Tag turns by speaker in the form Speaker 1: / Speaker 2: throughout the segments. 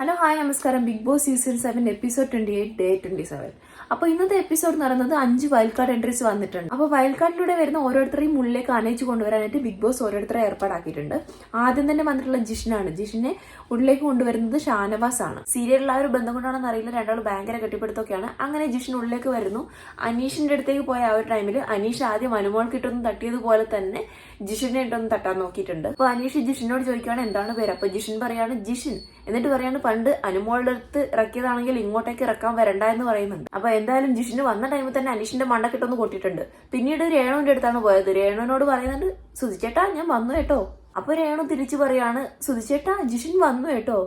Speaker 1: Hello hi നമസ്കാരം. Bigg Boss season seven episode twenty eight day twenty seven അപ്പോൾ ഇന്നത്തെ episode എന്ന് പറയുന്നത് അഞ്ച് വൈൽഡ് കാർഡ് എൻട്രീസ് വന്നിട്ടുണ്ട്. അപ്പോൾ വൈൽഡ് കാർഡിലൂടെ വരുന്ന ഓരോരുത്തരെയും ഉള്ളിലേക്ക് അനയിച്ച് കൊണ്ടുവരാനായിട്ട് ബിഗ് ബോസ് ഓരോരുത്തരെ ഏർപ്പാടാക്കിയിട്ടുണ്ട്. ആദ്യം തന്നെ വന്നിട്ടുള്ള ജിഷിനാണ്. ജിഷിനെ ഉള്ളിലേക്ക് കൊണ്ടുവരുന്നത് ഷാനവാസ് ആണ് സീരിയലിൽ ആ ഒരു ബന്ധം കൊണ്ടാണെന്ന് അറിയില്ല. രണ്ടാൾ ഭയങ്കര കെട്ടിപ്പിടുത്തൊക്കെയാണ്. അങ്ങനെ ജിഷിൻ ഉള്ളിലേക്ക് വരുന്നു. അനീഷിന്റെ അടുത്തേക്ക് പോയ ആ ഒരു ടൈമിൽ അനീഷ് ആദ്യം അനുമോൾക്ക് ഇട്ടൊന്ന് തട്ടിയതുപോലെ തന്നെ ജിഷിനെ ഇട്ടൊന്ന് തട്ടാൻ നോക്കിയിട്ടുണ്ട്. അപ്പോൾ അനീഷ് ജിഷിനോട് ചോദിക്കുകയാണ് എന്താണ് പേര്? അപ്പോൾ ജിഷിൻ പറയാണ് ജിഷിൻ. എന്നിട്ട് പറയാണ് പണ്ട് അനുമോളുടെ അടുത്ത് ഇറക്കിയതാണെങ്കിൽ ഇങ്ങോട്ടേക്ക് ഇറക്കാൻ വരണ്ട എന്ന് പറയുന്നുണ്ട്. അപ്പൊ എന്തായാലും ജിഷിന് വന്ന ടൈമിൽ തന്നെ അനീഷിന്റെ മണ്ടക്കിട്ടൊന്ന് കൂട്ടിയിട്ടുണ്ട്. പിന്നീട് രേണുവിന്റെ അടുത്താണ് പോയത്. രേണുവിനോട് പറയുന്നുണ്ട് സുധിച്ചേട്ടാ ഞാൻ വന്നു കേട്ടോ. അപ്പൊ രേണു തിരിച്ചു പറയാണ് സുധിച്ചേട്ടാ ജിഷിൻ വന്നു കേട്ടോ.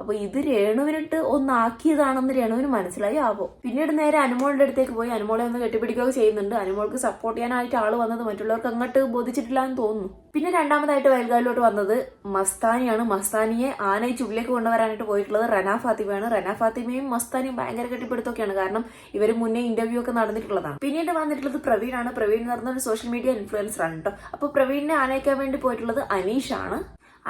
Speaker 1: അപ്പൊ ഇത് രേണുവിനിട്ട് ഒന്നാക്കിയതാണെന്ന് രേണുവിന് മനസ്സിലായി. ആവോ പിന്നീട് നേരെ അനുമോളുടെ അടുത്തേക്ക് പോയി. അനുമോളെ ഒന്ന് കെട്ടിപ്പിടിക്കുകയൊക്കെ ചെയ്യുന്നുണ്ട്. അനുമോൾക്ക് സപ്പോർട്ട് ചെയ്യാനായിട്ട് ആൾ വന്നത് മറ്റുള്ളവർക്ക് അങ്ങോട്ട് ബോധിച്ചിട്ടില്ല എന്ന് തോന്നുന്നു. പിന്നെ രണ്ടാമതായിട്ട് വയൽകാലിലോട്ട് വന്നത് മസ്താനിയാണ്. മസ്താനിയെ ആനയിച്ച് ഉള്ളിലേക്ക് കൊണ്ടുവരാനായിട്ട് പോയിട്ടുള്ളത് റന ഫാത്തിമയാണ്. റന ഫാത്തിമയും മസ്താനിയും ഭയങ്കര കെട്ടിപ്പിടുത്തൊക്കെയാണ്. കാരണം ഇവർ മുന്നേ ഇന്റർവ്യൂ ഒക്കെ നടന്നിട്ടുള്ളതാണ്. പിന്നീട് വന്നിട്ടുള്ളത് പ്രവീണാണ്. പ്രവീൺ എന്ന് പറഞ്ഞ ഒരു സോഷ്യൽ മീഡിയ ഇൻഫ്ലുവൻസർ ആണ് കേട്ടോ അപ്പൊ പ്രവീണിനെ ആനയിക്കാൻ വേണ്ടി പോയിട്ടുള്ളത് അനീഷാണ്.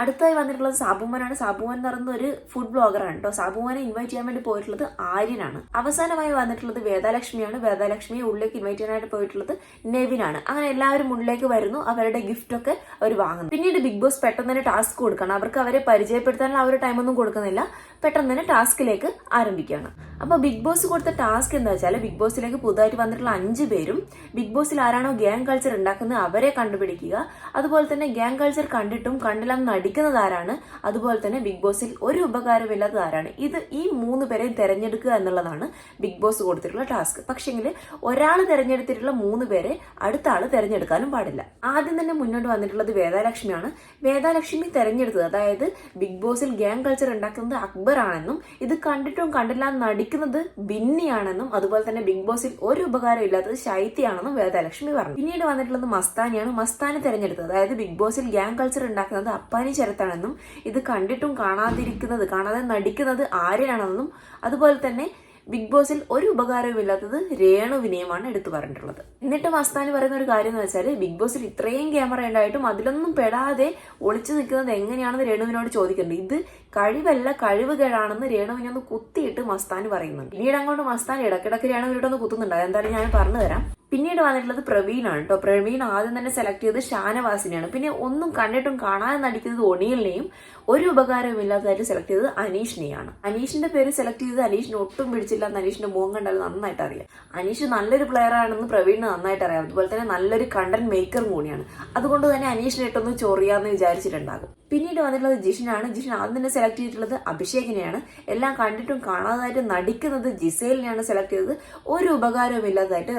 Speaker 1: അടുത്തായി വന്നിട്ടുള്ളത് സാബുമോനാണ്. സാബുമോൻ എന്ന് പറയുന്ന ഒരു ഫുഡ് ബ്ലോഗറാണ് കേട്ടോ സാബുമോനെ ഇൻവൈറ്റ് ചെയ്യാൻ വേണ്ടി പോയിട്ടുള്ളത് ആര്യനാണ്. അവസാനമായി വന്നിട്ടുള്ളത് വേദാലക്ഷ്മിയാണ്. വേദാലക്ഷ്മിയെ ഉള്ളിലേക്ക് ഇൻവൈറ്റ് ചെയ്യാനായിട്ട് പോയിട്ടുള്ളത് നെവിനാണ്. അങ്ങനെ എല്ലാവരും ഉള്ളിലേക്ക് വരുന്നു. അവരുടെ ഗിഫ്റ്റ് ഒക്കെ അവർ വാങ്ങുന്നു. പിന്നീട് ബിഗ് ബോസ് പെട്ടെന്ന് തന്നെ ടാസ്ക് കൊടുക്കണം അവർക്ക് അവരെ പരിചയപ്പെടുത്താനുള്ള ആ ഒരു ടൈമൊന്നും കൊടുക്കുന്നില്ല. പെട്ടെന്ന് തന്നെ ടാസ്കിലേക്ക് ആരംഭിക്കുകയാണ്. അപ്പൊ ബിഗ് ബോസ് കൊടുത്ത ടാസ്ക് എന്താ വെച്ചാൽ ബിഗ് ബോസിലേക്ക് പുതുതായിട്ട് വന്നിട്ടുള്ള അഞ്ച് പേരും ബിഗ് ബോസിൽ ആരാണോ ഗ്യാങ് കൾച്ചർ ഉണ്ടാക്കുന്നത് അവരെ കണ്ടുപിടിക്കുക. അതുപോലെ തന്നെ ഗ്യാങ് കൾച്ചർ കണ്ടിട്ടും കണ്ടില്ലെന്ന് നടിക്കുന്നത് ആരാണ് അതുപോലെ തന്നെ ബിഗ് ബോസിൽ ഒരു ഉപകാരമില്ലാത്തത് ആരാണ്? ഇത് ഈ മൂന്ന് പേരെയും തിരഞ്ഞെടുക്കുക എന്നുള്ളതാണ് ബിഗ് ബോസ് കൊടുത്തിട്ടുള്ള ടാസ്ക്. പക്ഷേങ്കിൽ ഒരാൾ തിരഞ്ഞെടുത്തിട്ടുള്ള മൂന്ന് പേരെ അടുത്ത ആൾ തിരഞ്ഞെടുക്കാനും പാടില്ല. ആദ്യം തന്നെ മുന്നോട്ട് വന്നിട്ടുള്ളത് വേദാലക്ഷ്മിയാണ്. വേദാലക്ഷ്മി തെരഞ്ഞെടുത്തത് അതായത് ബിഗ് ബോസിൽ ഗ്യാങ് കൾച്ചർ ഉണ്ടാക്കുന്നത് അക്ബർ ആണെന്നും ഇത് കണ്ടിട്ടും കണ്ടില്ല നടിക്കുന്നത് ബിന്നിയാണെന്നും അതുപോലെ തന്നെ ബിഗ് ബോസിൽ ഒരു ഉപകാരം ഇല്ലാത്തത് ശൈത്യാണെന്നും വേദാലക്ഷ്മി പറഞ്ഞു. പിന്നീട് വന്നിട്ടുള്ളത് മസ്താനിയാണ്. മസ്താനി തെരഞ്ഞെടുത്തത്. അതായത് ബിഗ് ബോസിൽ ഗ്യാങ് കൾച്ചർ ഉണ്ടാക്കുന്നത് അപ്പാനി ചരത്താണെന്നും ഇത് കണ്ടിട്ടും കാണാതിരിക്കുന്നത് കാണാതെ നടിക്കുന്നത് ആര്യനാണെന്നും അതുപോലെ തന്നെ ബിഗ് ബോസിൽ ഒരു ഉപകാരവും ഇല്ലാത്തത് രേണുവിനെയുമാണ് എടുത്തു പറഞ്ഞിട്ടുള്ളത്. എന്നിട്ട് മസ്താനി പറയുന്ന ഒരു കാര്യം എന്ന് വെച്ചാൽ ബിഗ് ബോസിൽ ഇത്രയും ക്യാമറ ഉണ്ടായിട്ടും അതിലൊന്നും പെടാതെ ഒളിച്ചു നിൽക്കുന്നത് എങ്ങനെയാണെന്ന് രേണുവിനോട് ചോദിക്കുന്നുണ്ട്. ഇത് കഴിവല്ല കഴിവുകേടാണെന്ന് രേണുവിനെ ഒന്ന് കുത്തിയിട്ട് മസ്താനി പറയുന്നുണ്ട്. പിന്നീട് അങ്ങോട്ട് മസ്താൻ ഇടക്കിടക്ക് രേണുവിനോട് ഒന്ന് കുത്തുന്നുണ്ട്. അതെന്തായാലും ഞാൻ പറഞ്ഞു തരാം പിന്നീട് വന്നിട്ടുള്ളത് പ്രവീണാണ് കേട്ടോ പ്രവീൺ ആദ്യം തന്നെ സെലക്ട് ചെയ്തത് ഷാനവാസിനെയാണ്. പിന്നെ ഒന്നും കണ്ടിട്ടും കാണാതെ നടിക്കുന്നത് ഒണിയലിനെയും ഒരു ഉപകാരവും ഇല്ലാത്തതായിട്ട് സെലക്ട് ചെയ്തത് അനീഷിനെയാണ്. അനീഷിന്റെ പേര് സെലക്ട് ചെയ്തത് അനീഷിന് ഒട്ടും പിടിച്ചില്ല. എന്ന് അനീഷിന്റെ മുഖം കണ്ടാൽ നന്നായിട്ട് അറിയാം. അനീഷ് നല്ലൊരു പ്ലെയർ ആണെന്ന് പ്രവീണിന് നന്നായിട്ട് അറിയാം. അതുപോലെ തന്നെ നല്ലൊരു കണ്ടന്റ് മേക്കറും കൂടിയാണ്. അതുകൊണ്ട് തന്നെ അനീഷിനെ ഇട്ടൊന്ന് ചൊറിയാന്ന് വിചാരിച്ചിട്ടുണ്ടാകും. പിന്നീട് വന്നിട്ടുള്ളത് ജിഷിനാണ്. ജിഷിൻ ആദ്യം തന്നെ സെലക്ട് ചെയ്തിട്ടുള്ളത് അഭിഷേകിനെയാണ്. എല്ലാം കണ്ടിട്ടും കാണാതായിട്ട് നടിക്കുന്നത് ജിസേലിനെയാണ് സെലക്ട് ചെയ്തത്. ഒരു ഉപകാരവും ഇല്ലാത്തതായിട്ട്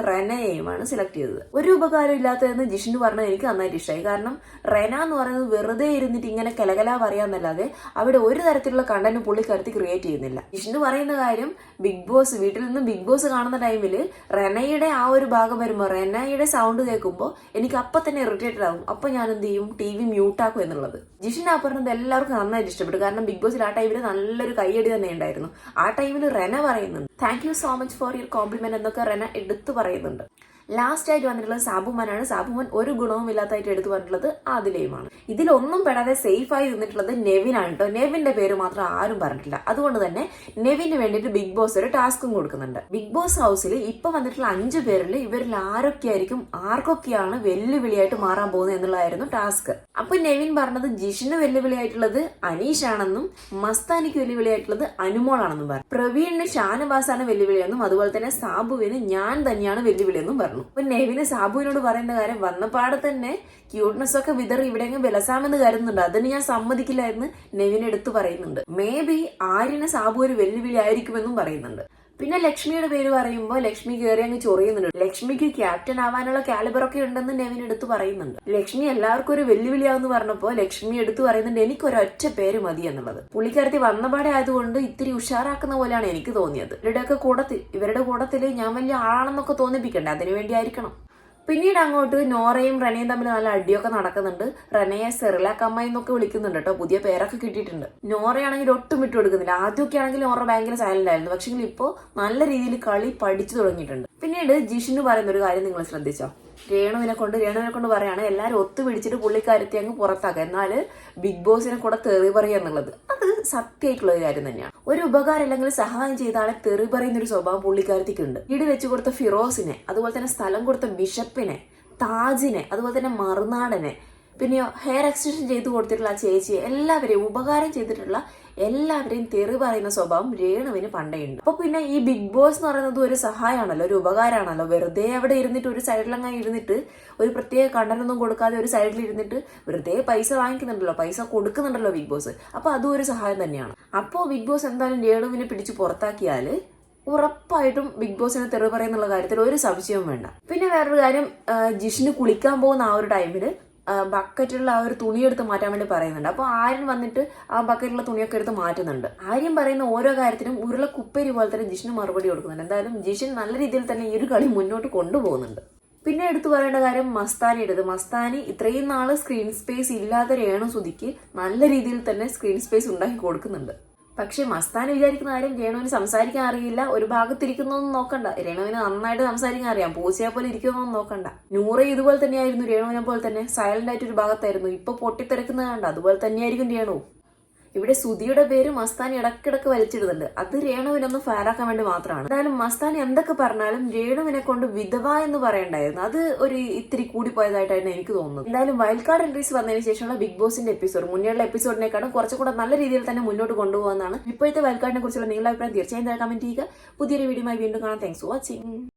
Speaker 1: റെനയെയുമാണ് സെലക്ട് ചെയ്തത്. ഒരു ഉപകാരം ഇല്ലാത്തതെന്ന് ജിഷിന് പറഞ്ഞത് എനിക്ക് നന്നായിട്ട് ഇഷ്ടമായി കാരണം റെന എന്ന് പറയുന്നത് വെറുതെ ഇരുന്നിട്ട് ഇങ്ങനെ കലകല പറയാന്നല്ലാതെ അവിടെ ഒരു തരത്തിലുള്ള കണ്ടന്റ് പുള്ളിക്കാരത്തി ക്രിയേറ്റ് ചെയ്യുന്നില്ല. ജിഷിന് പറയുന്ന കാര്യം ബിഗ് ബോസ് വീട്ടിൽ നിന്ന് ബിഗ് ബോസ് കാണുന്ന ടൈമിൽ റെനയുടെ ആ ഒരു ഭാഗം വരുമ്പോൾ റെനയുടെ സൗണ്ട് കേൾക്കുമ്പോൾ എനിക്ക് അപ്പൊ തന്നെ ഇറിറ്റേറ്റഡ് ആകും അപ്പൊ ഞാൻ എന്ത് ചെയ്യും? ടി വി മ്യൂട്ടാക്കും എന്നുള്ളത്. ജിഷിൻ ആ പറഞ്ഞത് എല്ലാവർക്കും നന്നായിട്ട് ഇഷ്ടപ്പെട്ടു. കാരണം ബിഗ് ബോസിൽ ആ ടൈമിൽ നല്ലൊരു കയ്യടി തന്നെ ഉണ്ടായിരുന്നു. ആ ടൈമിൽ റെന പറയുന്നുണ്ട് thank you so much for your compliment എന്നൊക്കെ റെന എടുത്തു പറയുന്നുണ്ട്. ലാസ്റ്റ് ആയിട്ട് വന്നിട്ടുള്ളത് സാബുമാനാണ്. സാബുമാൻ ഒരു ഗുണവും ഇല്ലാത്തതായിട്ട് എടുത്തു പറഞ്ഞിട്ടുള്ളത് ആദിലേയുമാണ്. ഇതിലൊന്നും പെടാതെ സേഫായി നിന്നിട്ടുള്ളത് നെവിനാണ് കേട്ടോ നെവിന്റെ പേര് മാത്രം ആരും പറഞ്ഞിട്ടില്ല. അതുകൊണ്ട് തന്നെ നെവിന് വേണ്ടിയിട്ട് ബിഗ് ബോസ് ഒരു ടാസ്കും കൊടുക്കുന്നുണ്ട്. ബിഗ് ബോസ് ഹൗസിൽ ഇപ്പൊ വന്നിട്ടുള്ള അഞ്ചു പേരിൽ ഇവരിൽ ആരൊക്കെയായിരിക്കും ആർക്കൊക്കെയാണ് വെല്ലുവിളിയായിട്ട് മാറാൻ പോകുന്നത് എന്നുള്ളതായിരുന്നു ടാസ്ക്. അപ്പൊ നെവിൻ പറഞ്ഞത് ജിഷിന് വെല്ലുവിളിയായിട്ടുള്ളത് അനീഷ് ആണെന്നും മസ്താനിക്ക് വെല്ലുവിളിയായിട്ടുള്ളത് അനുമോളാണെന്നും പറഞ്ഞു. പ്രവീണിന് ഷാനവാസാണ് വെല്ലുവിളിയെന്നും അതുപോലെ തന്നെ സാബുവിന് ഞാൻ തന്നെയാണ് വെല്ലുവിളിയെന്നും പറഞ്ഞു. അപ്പൊ നെവിന് സാബുവിനോട് പറയുന്ന കാര്യം വന്നപാടെ തന്നെ ക്യൂട്ട്നെസ് ഒക്കെ വിതറി ഇവിടെ അങ്ങ് വിലസാമെന്ന് കരുതുന്നുണ്ട്. അതിന് ഞാൻ സമ്മതിക്കില്ലായിരുന്നു എന്ന് നെവിൻ എടുത്തു പറയുന്നുണ്ട്. മേ ബി ആര്യന് സാബു ഒരു വെല്ലുവിളി ആയിരിക്കുമെന്നും പറയുന്നുണ്ട്. പിന്നെ ലക്ഷ്മിയുടെ പേര് പറയുമ്പോൾ ലക്ഷ്മി കയറി അങ്ങ് ചൊറിയുന്നുണ്ട്. ലക്ഷ്മിക്ക് ക്യാപ്റ്റൻ ആവാനുള്ള കാലിബർ ഒക്കെ ഉണ്ടെന്ന് നെവിൻ എടുത്തു പറയുന്നുണ്ട്. ലക്ഷ്മി എല്ലാവർക്കും ഒരു വെല്ലുവിളിയാവെന്ന് പറഞ്ഞപ്പോൾ ലക്ഷ്മി എടുത്തു പറയുന്നുണ്ട് എനിക്ക് ഒരൊറ്റ പേര് മതി എന്നുള്ളത്. പുള്ളിക്കാരത്തി വന്നപാടെ ആയതുകൊണ്ട് ഇത്തിരി ഉഷാറാക്കുന്ന പോലെയാണ് എനിക്ക് തോന്നിയത്. ഇവരുടെയൊക്കെ കൂടത്തിൽ ഇവരുടെ കൂടത്തിൽ ഞാൻ വലിയ ആളാണെന്നൊക്കെ തോന്നിപ്പിക്കണ്ടേ? അതിനു വേണ്ടിയായിരിക്കണം. പിന്നീട് അങ്ങോട്ട് നോറയും റനയും തമ്മിൽ നല്ല അടിയൊക്കെ നടക്കുന്നുണ്ട്. റനയെ സെറിലാക്ക് അമ്മ എന്നൊക്കെ വിളിക്കുന്നുണ്ട് കേട്ടോ. പുതിയ പേരൊക്കെ കിട്ടിയിട്ടുണ്ട്. നോറയാണെങ്കിൽ ഒട്ടും വിട്ടു കൊടുക്കുന്നില്ല. ആദ്യമൊക്കെ ആണെങ്കിൽ നോറ ഭയങ്കര സൈലന്റ് ആയിരുന്നു. പക്ഷെങ്കിൽ ഇപ്പോൾ നല്ല രീതിയിൽ കളി പഠിച്ചു തുടങ്ങിയിട്ടുണ്ട്. പിന്നീട് ജിഷിന് പറയുന്ന ഒരു കാര്യം നിങ്ങൾ ശ്രദ്ധിച്ചോ? രേണുവിനെ കൊണ്ട് രേണുവിനെ കൊണ്ട് പറയാണ് എല്ലാവരും ഒത്തുപിടിച്ചിട്ട് പുള്ളിക്കാരത്തി അങ്ങ് പുറത്താക്കുക എന്നാൽ ബിഗ് ബോസിനെ കൂടെ തെറി പറയുക എന്നുള്ളത് അത് സത്യമായിട്ടുള്ള ഒരു കാര്യം തന്നെയാണ്. ഒരു ഉപകാരം അല്ലെങ്കിൽ സഹായം ചെയ്ത ആളെ തെറി പറയുന്ന ഒരു സ്വഭാവം പുള്ളിക്കാരത്തിക്കുണ്ട്. ഇടി വെച്ച് കൊടുത്ത ഫിറോസിനെ അതുപോലെ തന്നെ സ്ഥലം കൊടുത്ത ബിഷപ്പിനെ താജിനെ അതുപോലെ തന്നെ മറുനാടനെ പിന്നെയോ ഹെയർ എക്സ്റ്റൻഷൻ ചെയ്ത് കൊടുത്തിട്ടുള്ള ആ ചേച്ചി എല്ലാവരെയും ഉപകാരം ചെയ്തിട്ടുള്ള എല്ലാവരെയും തെറി പറയുന്ന സ്വഭാവം രേണുവിന് പണ്ടേയുണ്ട്. അപ്പൊ പിന്നെ ഈ ബിഗ് ബോസ് എന്ന് പറയുന്നത് ഒരു സഹായമാണല്ലോ ഒരു ഉപകാരമാണല്ലോ വെറുതെ അവിടെ ഇരുന്നിട്ട് ഒരു സൈഡിലങ്ങനെ ഇരുന്നിട്ട് ഒരു പ്രത്യേക കണ്ടനൊന്നും കൊടുക്കാതെ ഒരു സൈഡിൽ ഇരുന്നിട്ട് വെറുതെ പൈസ വാങ്ങിക്കുന്നുണ്ടല്ലോ പൈസ കൊടുക്കുന്നുണ്ടല്ലോ ബിഗ് ബോസ് അപ്പൊ അതും ഒരു സഹായം തന്നെയാണ്. അപ്പോൾ ബിഗ് ബോസ് എന്തായാലും രേണുവിനെ പിടിച്ച് പുറത്താക്കിയാൽ ഉറപ്പായിട്ടും ബിഗ് ബോസിനെ തെറി പറയുന്നുള്ള കാര്യത്തിൽ ഒരു സംശയവും വേണ്ട. പിന്നെ വേറൊരു കാര്യം ജിഷിന് കുളിക്കാൻ പോകുന്ന ആ ഒരു ടൈമിൽ ബക്കറ്റിലുള്ള ആ ഒരു തുണിയെടുത്ത് മാറ്റാൻ വേണ്ടി പറയുന്നുണ്ട്. അപ്പോൾ ആര്യൻ വന്നിട്ട് ആ ബക്കറ്റുള്ള തുണിയൊക്കെ എടുത്ത് മാറ്റുന്നുണ്ട്. ആര്യൻ പറയുന്ന ഓരോ കാര്യത്തിനും ഉരുള കുപ്പേരി പോലെ തന്നെ ജിഷിന് മറുപടി കൊടുക്കുന്നുണ്ട്. എന്തായാലും ജിഷിൻ നല്ല രീതിയിൽ തന്നെ ഈ ഒരു കളി മുന്നോട്ട് കൊണ്ടുപോകുന്നുണ്ട്. പിന്നെ എടുത്തു പറയേണ്ട കാര്യം മസ്താനിയുടേത്. മസ്താനി ഇത്രയും നാൾ സ്ക്രീൻ സ്പേസ് ഇല്ലാത്ത രേണു സുധിക്ക് നല്ല രീതിയിൽ തന്നെ സ്ക്രീൻ സ്പേസ് ഉണ്ടാക്കി കൊടുക്കുന്നുണ്ട്. പക്ഷെ മസ്താൻ വിചാരിക്കുന്ന കാര്യം രേണുവിന് സംസാരിക്കാൻ അറിയില്ല. ഒരു ഭാഗത്തിരിക്കുന്നൊന്നും നോക്കണ്ട. രേണുവിന് നന്നായിട്ട് സംസാരിക്കാൻ അറിയാം. പൂച്ചയെ പോലെ ഇരിക്കുന്നൊന്നും നോക്കണ്ട. നൂറ് ഇതുപോലെ തന്നെയായിരുന്നു രേണുവിനെ പോലെ തന്നെ. സൈലന്റ് ആയിട്ട് ഒരു ഭാഗത്തായിരുന്നു. ഇപ്പൊ പൊട്ടിത്തെരക്കുന്നത് കണ്ട. അതുപോലെ തന്നെയായിരിക്കും രേണു. ഇവിടെ സുധിയുടെ പേര് മസ്താനി ഇടക്കിടക്ക് വലിച്ചിടുന്നുണ്ട്. അത് രേണുവിനൊന്ന് ഫയറാക്കാൻ വേണ്ടി മാത്രമാണ്. എന്തായാലും മസ്താനി എന്തൊക്കെ പറഞ്ഞാലും രേണുവിനെ കൊണ്ട് വിധവ എന്ന് പറയണ്ടായിരുന്നു. അത് ഒരു ഇത്തിരി കൂടി കൂടിപ്പോയതായിട്ടാണ് എനിക്ക് തോന്നുന്നത്. എന്തായാലും വൈൽഡ് കാർഡ് എൻട്രീസ് വന്നതിന് ശേഷമുള്ള ബിഗ് ബോസിന്റെ എപ്പിസോഡ് മുന്നേയുള്ള എപ്പിസോഡിനേക്കാളും കുറച്ചുകൂടെ നല്ല രീതിയിൽ തന്നെ മുന്നോട്ട് കൊണ്ടുപോകുന്നതാണ് ഇപ്പോഴത്തെ വൈൽഡ് കാർഡിനെ കുറിച്ചുള്ള നിങ്ങളുടെ അഭിപ്രായം തീർച്ചയായും കമന്റ് ചെയ്യുക. പുതിയൊരു വീഡിയോയുമായി വീണ്ടും കാണാം. Thanks for watching